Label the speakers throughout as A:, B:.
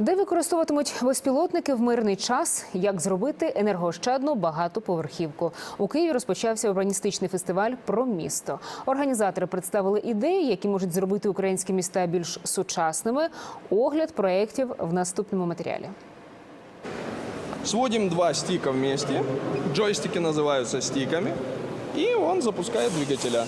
A: Де використовуватимуть безпілотники в мирний час? Як зробити енергоощадну багатоповерхівку? У Києві розпочався урбаністичний фестиваль про місто. Організатори представили ідеї, які можуть зробити українські міста більш сучасними. Огляд проєктів в наступному матеріалі.
B: Сводим два стика вместе. Джойстики называются стиками. И он запускает двигателя.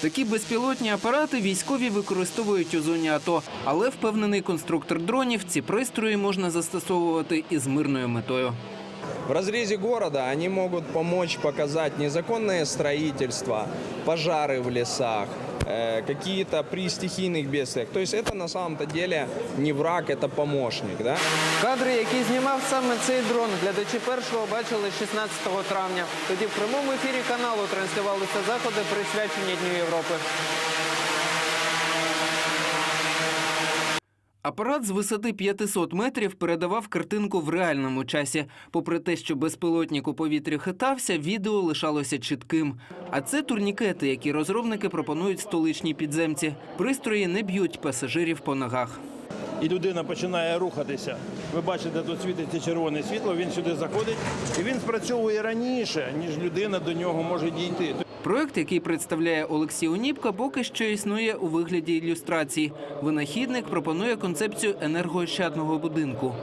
C: Такі безпілотні апарати військові використовують у зоні АТО, але впевнений конструктор дронів, ці пристрої можна застосовувати із мирною метою.
B: В разрезе города они могут помочь показать незаконное строительство, пожары в лесах, э, какие-то при стихийных бедствиях. То есть это на самом-то деле не враг, это помощник. Да?
C: Кадри, які знімав саме цей дрон, глядачі першого бачили 16 травня. Тоді в прямому ефірі каналу транслювалися заходи, присвячені Дню Європи. Апарат з висоти 500 метрів передавав картинку в реальному часі. Попри те, що безпілотник у повітрі хитався, відео лишалося чітким. А це турнікети, які розробники пропонують столичній підземці. Пристрої не б'ють пасажирів по ногах.
D: і людина починає рухатися. Ви бачите, тут світиться червоне світло, він сюди заходить, і він спрацьовує раніше, ніж людина до нього може дійти.
C: Проект, який представляє Олексій Оніпка, поки що існує у вигляді ілюстрації. Винахідник пропонує концепцію енергоощадного будинку.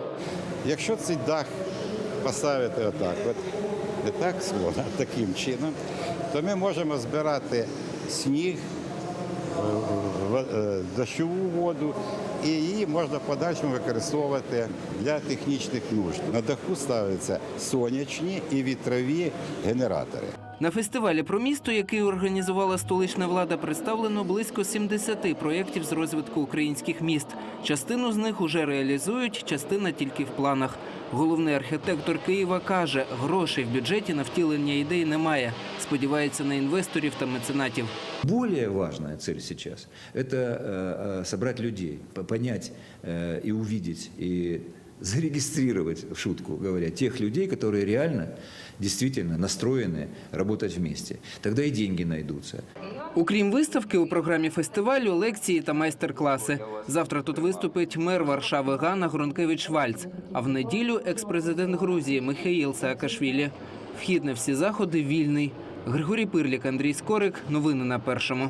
E: Якщо цей дах поставити отак, от, не так свого, таким чином, то ми можемо збирати сніг, е, е, дощову воду, і її можна в подальшому використовувати для технічних нужд. На даху ставляться сонячні і вітрові генератори.
C: На фестивалі про місто, який організувала столична влада, представлено близько 70 проєктів з розвитку українських міст. Частину з них уже реалізують, частина тільки в планах. Головний архітектор Києва каже, грошей в бюджеті на втілення ідей немає. Сподівається на інвесторів та меценатів.
F: Более важная цель сейчас – это э, э, собрать людей, по- понять э, и увидеть, и зарегистрировать, в шутку говоря, тех людей, которые реально, действительно настроены работать вместе. Тогда и деньги найдутся.
C: Окрім виставки, у програмі фестивалю лекції та майстер-класи. Завтра тут виступить мер Варшави Ганна Гронкевич Вальц. А в неділю екс-президент Грузії Михаїл Саакашвілі. Вхід на всі заходи вільний. Григорій Пирлік, Андрій Скорик. Новини на першому.